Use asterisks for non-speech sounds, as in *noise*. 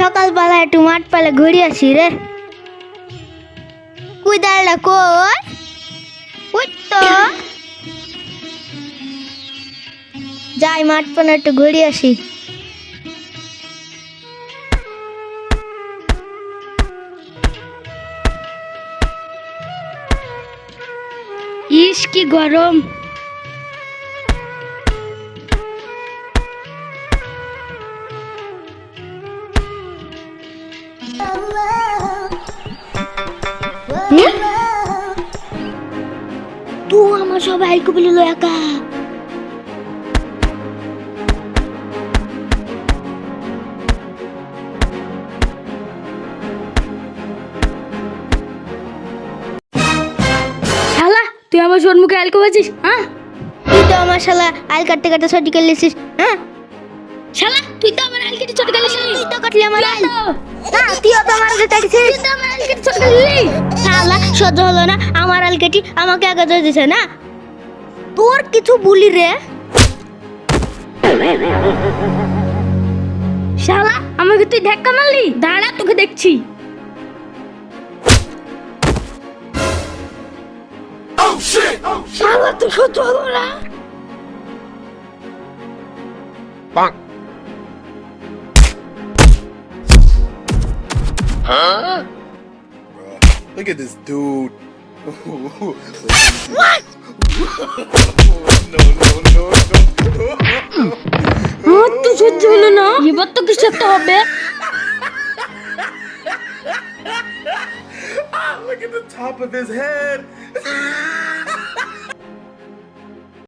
সকালবেলা একটু মাঠ পালে ঘুরে আসি রে। কুইদারটা কই? ওই তো। যাই মাঠ পালে একটু ঘুরে আসি। ইস কি গরম। সবাই আইকো বলিল একা। শালা, তুই আমার সম্মুখে আলকো বাজিস হ্যাঁ? তুই তো আমার শালা আইল কাটতে কাটতে করে লিছিস হ্যাঁ? শালা তুই তো আমার আলকেটে ছোট গেলিস তুই তো কাটলি আমার আইল না তুইও তো আমার কাটছিস তুই তো আমার আলকেটে ছোট গেলি শালা সহ্য হলো না আমার আইল কেটি আমাকে আগে ধরে দিছে না? তোর কিছু বলি রে। শালা আমাকে তুই ধাক্কা মারলি? দাঁড়া তোকে দেখছি। শালা তো সহ্য হলো না। Huh? Bruh, look at this dude. what? no, no, no, no. আমার তো সহ্য হলো না এবার তো কিছু একটা হবে Ah, look at the top of his head. *laughs*